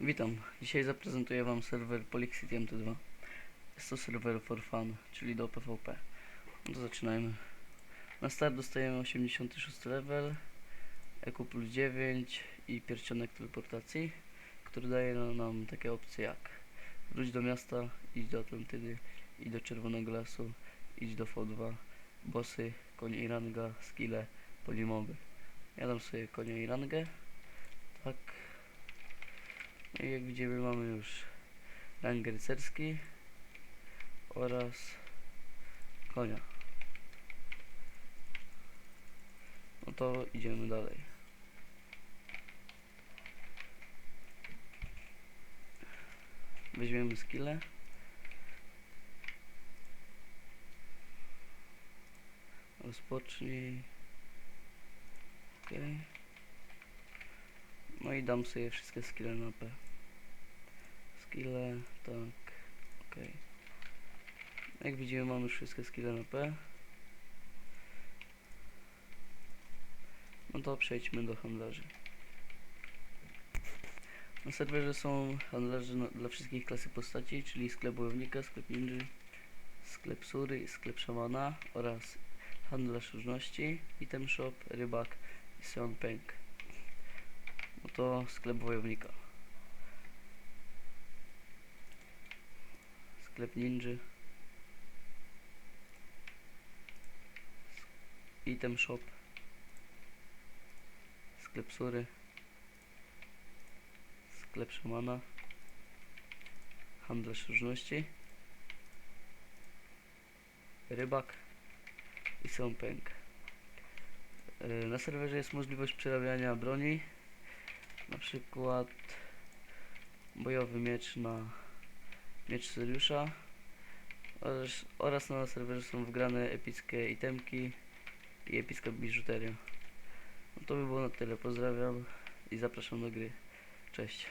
Witam. Dzisiaj zaprezentuję Wam serwer Polixity MT2. Jest to serwer for fun, czyli do PvP. No to zaczynajmy. Na start dostajemy 86 level, EQ plus 9 i pierścionek teleportacji, który daje na- nam takie opcje jak wróć do miasta, idź do Atlantydy, idź do Czerwonego Lasu, idź do V2, bossy, konie i ranga, skille, polimoby. Ja dam sobie konia i rangę. Tak. No I jak widzimy mamy już rang rycerski oraz konia. No to idziemy dalej. Weźmiemy skille. Rozpocznij. Okej. No i dam sobie wszystkie skille na P. Skille, tak, ok. Jak widzimy mamy już wszystkie skille na P. No to przejdźmy do handlarzy. Na serwerze są handlarze dla wszystkich klasy postaci, czyli sklep bojownika, sklep ninja, sklep sury, sklep szamana oraz handlarz różności, item shop, rybak i Sion Peng. No to sklep wojownika. Sklep ninja. Item shop. Sklep sury. Sklep szamana. Handlarz różności. Rybak i Sąpęk. Yy, Na serwerze jest możliwość przerabiania broni. Na przykład bojowy miecz na miecz Syriusza oraz, oraz na serwerze są wgrane epickie itemki i epicka biżuteria. No to by było na tyle. Pozdrawiam i zapraszam do gry. Cześć.